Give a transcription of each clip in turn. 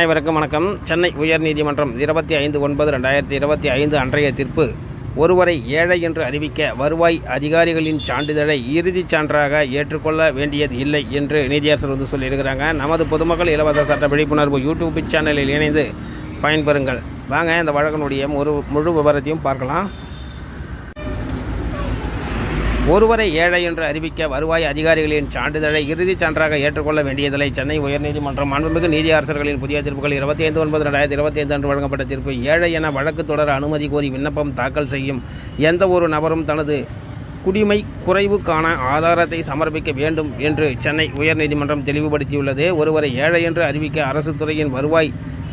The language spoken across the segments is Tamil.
அனைவருக்கும் வணக்கம். சென்னை உயர்நீதிமன்றம் இருபத்தி ஐந்து ஒன்பது ரெண்டாயிரத்தி இருபத்தி ஐந்து அன்றைய தீர்ப்பு ஒருவரை ஏழை என்று அறிவிக்க வருவாய் அதிகாரிகளின் சான்றிதழை இறுதிச் சான்றாக ஏற்றுக்கொள்ள வேண்டியது இல்லை என்று நீதியரசர் வந்து சொல்லியிருக்கிறாங்க. நமது பொதுமக்கள் இலவச சட்ட விழிப்புணர்வு யூடியூப் சேனலில் இணைந்து பயன்பெறுங்கள். வாங்க இந்த வழக்கினுடைய ஒரு முழு விவரத்தையும் பார்க்கலாம். ஒருவரை ஏழை என்று அறிவிக்க வருவாய் அதிகாரிகளின் சான்றிதழை இறுதிச் சான்றாக ஏற்றுக்கொள்ள வேண்டியதில்லை. சென்னை உயர்நீதிமன்றம் மாண்புமிகு நீதியரசர்களின் புதிய தீர்ப்புகள் இருபத்தி ஐந்து ஒன்பது ரெண்டாயிரத்தி இருபத்தி ஐந்து அன்று வழங்கப்பட்ட தீர்ப்பு ஏழை என வழக்கு தொடர அனுமதி கோரி விண்ணப்பம் தாக்கல் செய்யும் எந்த ஒரு நபரும் தனது குடிமை குறைவுக்கான ஆதாரத்தை சமர்ப்பிக்க வேண்டும் என்று சென்னை உயர்நீதிமன்றம் தெளிவுபடுத்தியுள்ளது. ஒருவரை ஏழை என்று அறிவிக்க அரசு துறையின் வருவாய்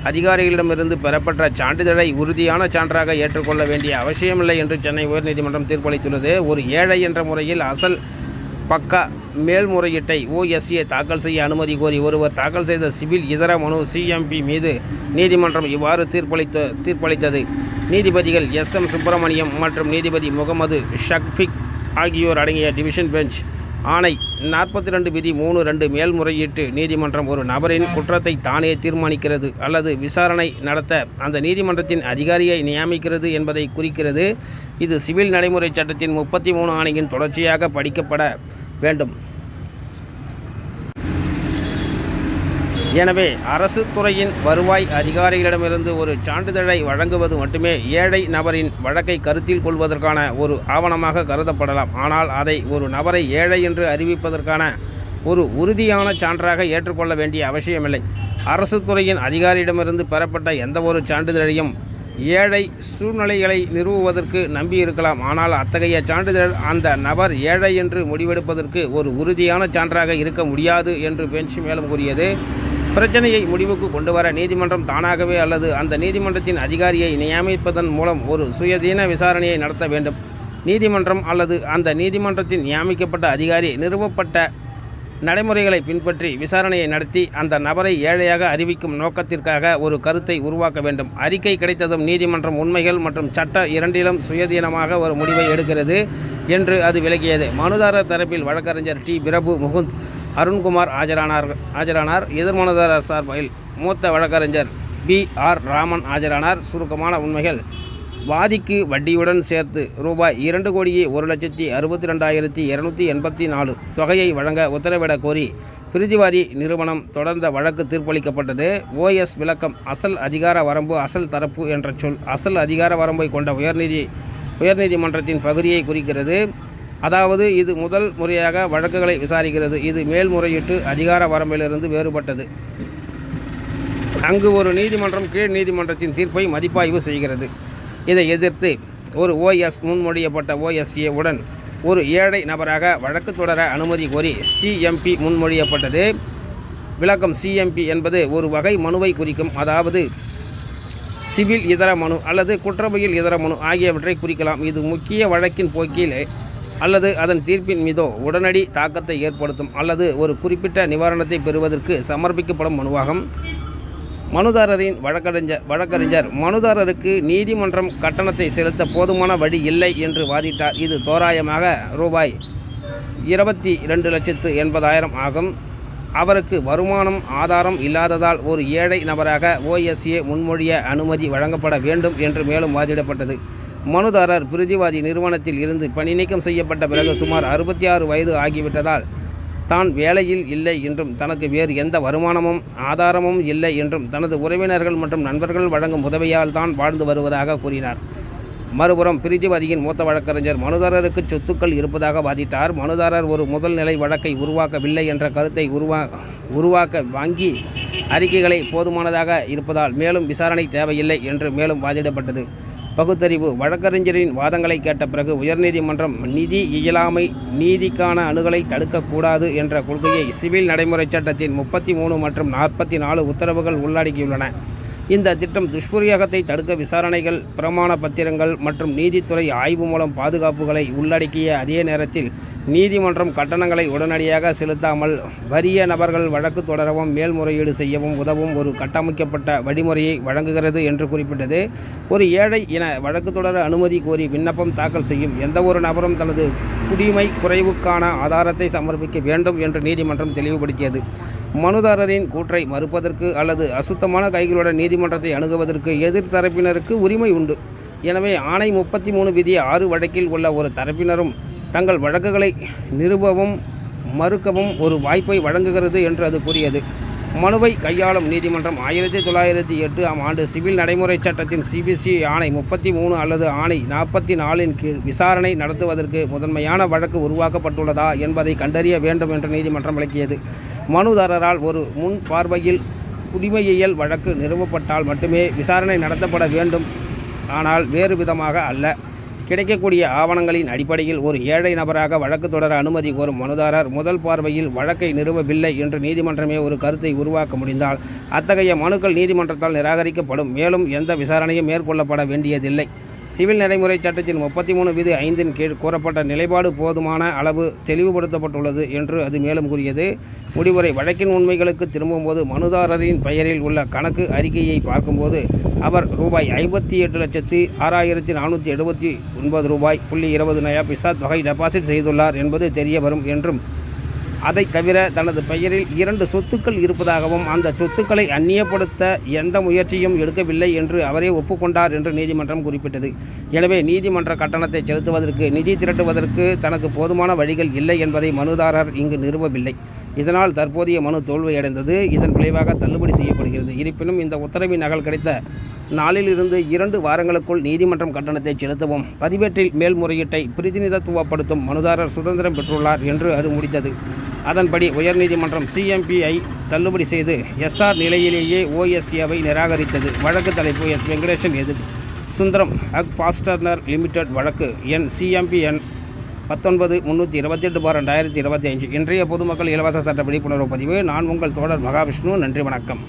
அதிகாரிகளிடமிருந்து பெறப்பட்ட சான்றிதழை உறுதியான சான்றாக ஏற்றுக்கொள்ள வேண்டிய அவசியமில்லை என்று சென்னை உயர்நீதிமன்றம் தீர்ப்பளித்துள்ளது. ஒரு ஏழை என்ற முறையில் அசல் பக்கா மேல்முறையீட்டை ஓஎஸ்ஏ தாக்கல் செய்ய அனுமதி கோரி ஒருவர் தாக்கல் செய்த சிவில் இதர மனு சிஎம்பி மீது நீதிமன்றம் இவ்வாறு தீர்ப்பளித்த தீர்ப்பளித்தது. நீதிபதிகள் எஸ் எம் சுப்பிரமணியம் மற்றும் நீதிபதி முகமது ஷக்ஃபிக் ஆகியோர் அடங்கிய டிவிஷன் பெஞ்ச் ஆணை நாற்பத்தி ரெண்டு விதி மூணு ரெண்டு மேல்முறையீட்டு நீதிமன்றம் ஒரு நபரின் குற்றத்தை தானே தீர்மானிக்கிறது அல்லது விசாரணை நடத்த அந்த நீதிமன்றத்தின் அதிகாரியை நியமிக்கிறது என்பதை குறிக்கிறது. இது சிவில் நடைமுறை சட்டத்தின் முப்பத்தி மூணு ஆணையின் தொடர்ச்சியாக படிக்கப்பட வேண்டும். எனவே அரசு துறையின் வருவாய் அதிகாரிகளிடமிருந்து ஒரு சான்றிதழை வழங்குவது மட்டுமே ஏழை நபரின் வழக்கை கருத்தில் கொள்வதற்கான ஒரு ஆவணமாக கருதப்படலாம். ஆனால் அதை ஒரு நபரை ஏழை என்று அறிவிப்பதற்கான ஒரு உறுதியான சான்றாக ஏற்றுக்கொள்ள வேண்டிய அவசியமில்லை. அரசு துறையின் அதிகாரியிடமிருந்து பெறப்பட்ட எந்த ஒரு சான்றிதழையும் ஏழை சூழ்நிலைகளை நிறுவுவதற்கு நம்பியிருக்கலாம். ஆனால் அத்தகைய சான்றிதழ் அந்த நபர் ஏழை என்று முடிவெடுப்பதற்கு ஒரு உறுதியான சான்றாக இருக்க முடியாது என்று பெஞ்ச் மேலும் கூறியது பிரச்சனையை முடிவுக்கு கொண்டு வர நீதிமன்றம் தானாகவே அல்லது அந்த நீதிமன்றத்தின் அதிகாரியை நியமிப்பதன் மூலம் ஒரு சுயதீன விசாரணையை நடத்த வேண்டும். நீதிமன்றம் அல்லது அந்த நீதிமன்றத்தின் நியமிக்கப்பட்ட அதிகாரி நிறுவப்பட்ட நடைமுறைகளை பின்பற்றி விசாரணையை நடத்தி அந்த நபரை ஏழையாக அறிவிக்கும் நோக்கத்திற்காக ஒரு கருத்தை உருவாக்க வேண்டும். அறிக்கை கிடைத்ததும் நீதிமன்றம் உண்மைகள் மற்றும் சட்ட இரண்டிலும் சுயதீனமாக ஒரு முடிவை எடுக்கிறது என்று அது விளக்கியது. மனுதாரர் தரப்பில் வழக்கறிஞர் டி. பிரபு முகுந்த் அருண்குமார் ஆஜரானார் ஆஜரானார். எதிர்மனுதாரர் சார்பில் மூத்த வழக்கறிஞர் பி. ஆர். ராமன் ஆஜரானார். சுருக்கமான உண்மைகள். வாதிக்கு வட்டியுடன் சேர்த்து ரூபாய் இரண்டு கோடியே ஒரு லட்சத்தி அறுபத்தி ரெண்டாயிரத்தி இரநூத்தி எண்பத்தி நாலு தொகையை வழங்க உத்தரவிடக் கோரி பிரதிவாதி நிறுவனம் தொடர்ந்த வழக்கு தீர்ப்பளிக்கப்பட்டது. ஓஎஸ் விளக்கம் அசல் அதிகார வரம்பு அசல் தரப்பு என்ற சொல் அசல் அதிகார வரம்பை கொண்ட உயர்நீதி உயர்நீதிமன்றத்தின் பகுதியை குறிக்கிறது. அதாவது இது முதல் முறையாக வழக்குகளை விசாரிக்கிறது. இது மேல்முறையீட்டு அதிகார வரம்பிலிருந்து வேறுபட்டது. அங்கு ஒரு நீதிமன்றம் கீழ் நீதிமன்றத்தின் தீர்ப்பை மதிப்பாய்வு செய்கிறது. இதை எதிர்த்து ஒரு ஓஎஸ் முன்மொழியப்பட்ட ஓஎஸ்ஏ உடன் ஒரு ஏழை நபராக வழக்கு தொடர அனுமதி கோரி சிஎம்பி முன்மொழியப்பட்டது. விளக்கம் சிஎம்பி என்பது ஒரு வகை மனுவை குறிக்கும். அதாவது சிவில் இதர மனு அல்லது குற்றவியல் இதர மனு ஆகியவற்றை குறிக்கலாம். இது முக்கிய வழக்கின் போக்கில் அல்லது அதன் தீர்ப்பின் மீதோ உடனடி தாக்கத்தை ஏற்படுத்தும் அல்லது ஒரு குறிப்பிட்ட நிவாரணத்தை பெறுவதற்கு சமர்ப்பிக்கப்படும் மனுவாகும். மனுதாரரின் வழக்கறிஞர் வழக்கறிஞர் மனுதாரருக்கு நீதிமன்றம் கட்டணத்தை செலுத்த போதுமான வழி இல்லை என்று வாதிட்டார். இது தோராயமாக ரூபாய் இருபத்தி ரெண்டு லட்சத்து எண்பதாயிரம் ஆகும். அவருக்கு வருமானம் ஆதாரம் இல்லாததால் ஒரு ஏழை நபராக ஓஎஸ்ஏ முன்மொழிய அனுமதி வழங்கப்பட வேண்டும் என்று மேலும் வாதிடப்பட்டது. மனுதாரர் பிரதிவாதி நிறுவனத்தில் இருந்து பணிநீக்கம் செய்யப்பட்ட பிறகு சுமார் அறுபத்தி ஆறு வயது ஆகிவிட்டதால் தான் வேலையில் இல்லை என்றும் தனக்கு வேறு எந்த வருமானமும் ஆதாரமும் இல்லை என்றும் தனது உறவினர்கள் மற்றும் நண்பர்கள் வழங்கும் உதவியால் தான் வாழ்ந்து வருவதாக கூறினார். மறுபுறம் பிரிதிவாதியின் மூத்த வழக்கறிஞர் மனுதாரருக்கு சொத்துக்கள் இருப்பதாக வாதிட்டார். மனுதாரர் ஒரு முதல் நிலை வழக்கை உருவாக்கவில்லை என்ற கருத்தை உருவா உருவாக்க வாங்கி அறிக்கைகளை போதுமானதாக இருப்பதால் மேலும் விசாரணை தேவையில்லை என்று மேலும் வாதிடப்பட்டது. பகுத்தறிவு வழக்கறிஞரின் வாதங்களை கேட்ட பிறகு உயர்நீதிமன்றம் நிதி இயலாமை நீதிக்கான அணுகலை தடுக்கக்கூடாது என்ற கொள்கையை சிவில் நடைமுறை சட்டத்தின் முப்பத்தி மூணு மற்றும் நாற்பத்தி நாலு உத்தரவுகள் உள்ளடக்கியுள்ளன. இந்த திட்டம் துஷ்பிரயோகத்தை தடுக்க விசாரணைகள் பிரமாண பத்திரங்கள் மற்றும் நீதித்துறை ஆய்வு மூலம் பாதுகாப்புகளை உள்ளடக்கிய அதே நேரத்தில் நீதிமன்றம் கட்டணங்களை உடனடியாக செலுத்தாமல் வறிய நபர்கள் வழக்கு தொடரவும் மேல்முறையீடு செய்யவும் உதவும் ஒரு கட்டமைக்கப்பட்ட வழிமுறையை வழங்குகிறது என்று குறிப்பிட்டது. ஒரு ஏழை என வழக்கு தொடர அனுமதி கோரி விண்ணப்பம் தாக்கல் செய்யும் எந்தவொரு நபரும் தனது குடிமை குறைவுக்கான ஆதாரத்தை சமர்ப்பிக்க வேண்டும் என்று நீதிமன்றம் தெளிவுபடுத்தியது. மனுதாரரின் கூற்றை மறுப்பதற்கு அல்லது அசுத்தமான கைகளுடன் நீதிமன்றத்தை அணுகுவதற்கு எதிர்த்தரப்பினருக்கு உரிமை உண்டு. எனவே ஆணை முப்பத்தி மூணு விதி ஆறு வழக்கில் உள்ள ஒரு தரப்பினரும் தங்கள் வழக்குகளை நிறுவவும் மறுக்கவும் ஒரு வாய்ப்பை வழங்குகிறது என்று அது கூறியது. மனுவை கையாளும் நீதிமன்றம் ஆயிரத்தி தொள்ளாயிரத்தி எட்டு ஆம் ஆண்டு சிவில் நடைமுறை சட்டத்தின் சிபிசி ஆணை முப்பத்தி மூணு அல்லது ஆணை நாற்பத்தி நாலின் கீழ் விசாரணை நடத்துவதற்கு முதன்மையான வழக்கு உருவாக்கப்பட்டுள்ளதா என்பதை கண்டறிய வேண்டும் என்று நீதிமன்றம் விளக்கியது. மனுதாரரால் ஒரு முன் பார்வையில் குடிமையியல் வழக்கு நிறுவப்பட்டால் மட்டுமே விசாரணை நடத்தப்பட வேண்டும். ஆனால் வேறு விதமாக அல்ல. கிடைக்கக்கூடிய ஆவணங்களின் அடிப்படையில் ஒரு ஏழை நபராக வழக்கு தொடர அனுமதி கோரும் மனுதாரர் முதல் பார்வையில் வழக்கை நிறுவவில்லை என்று நீதிமன்றமே ஒரு கருத்தை உருவாக்க முடிந்தால் அத்தகைய மனுக்கள் நீதிமன்றத்தால் நிராகரிக்கப்படும். மேலும் எந்த விசாரணையும் மேற்கொள்ளப்பட வேண்டியதில்லை. சிவில் நடைமுறை சட்டத்தின் முப்பத்தி மூணு விதி ஐந்தின் கீழ் கூறப்பட்ட நிலைப்பாடு போதுமான அளவு தெளிவுபடுத்தப்பட்டுள்ளது என்று அது மேலும் கூறியது. முடிவுரை வழக்கின் உண்மைகளுக்கு திரும்பும்போது மனுதாரரின் பெயரில் உள்ள கணக்கு அறிக்கையை பார்க்கும்போது அவர் ரூபாய் ஐம்பத்தி எட்டு லட்சத்தி ஆறாயிரத்தி நானூற்றி எழுபத்தி ஒன்பது ரூபாய் புள்ளி இருபது நயா பிசா தொகை டெபாசிட் செய்துள்ளார் என்பது தெரிய வரும் என்றும் அதை தவிர தனது பெயரில் இரண்டு சொத்துக்கள் இருப்பதாகவும் அந்த சொத்துக்களை அந்நியப்படுத்த எந்த முயற்சியும் எடுக்கவில்லை என்று அவரே ஒப்புக்கொண்டார் என்று நீதிமன்றம் குறிப்பிட்டது. எனவே நீதிமன்ற கட்டணத்தை செலுத்துவதற்கு நிதி திரட்டுவதற்கு தனக்கு போதுமான வழிகள் இல்லை என்பதை மனுதாரர் இங்கு நிறுவவில்லை. இதனால் தற்போதைய மனு தோல்வியடைந்தது. இதன் விளைவாக தள்ளுபடி செய்யப்படுகிறது. இருப்பினும் இந்த உத்தரவின் நகல் கிடைத்த நாளிலிருந்து இரண்டு வாரங்களுக்குள் நீதிமன்றம் கட்டணத்தை செலுத்தவும் பதிவேட்டில் மேல்முறையீட்டை பிரதிநிதித்துவப்படுத்தும் மனுதாரர் சுதந்திரம் பெற்றுள்ளார் என்று அது முடித்தது. அதன்படி உயர்நீதிமன்றம் சிஎம்பிஐ தள்ளுபடி செய்து எஸ்ஆர் நிலையிலேயே ஓஎஸ்ஏவை நிராகரித்தது. வழக்கு தலைப்பு எஸ். வெங்கடேசன் எதிர். சுந்தரம் அக் ஃபாஸ்டர்னர் லிமிடெட் வழக்கு என். சிஎம்பிஎன் பத்தொன்பது முந்நூற்றி இருபத்தெட்டு பார் ரெண்டாயிரத்தி இருபத்தி அஞ்சு இன்றைய பொதுமக்கள் இலவச சட்ட விழிப்புணர்வு பதிவு. நான் உங்கள் தோழர் மகாவிஷ்ணு. நன்றி வணக்கம்.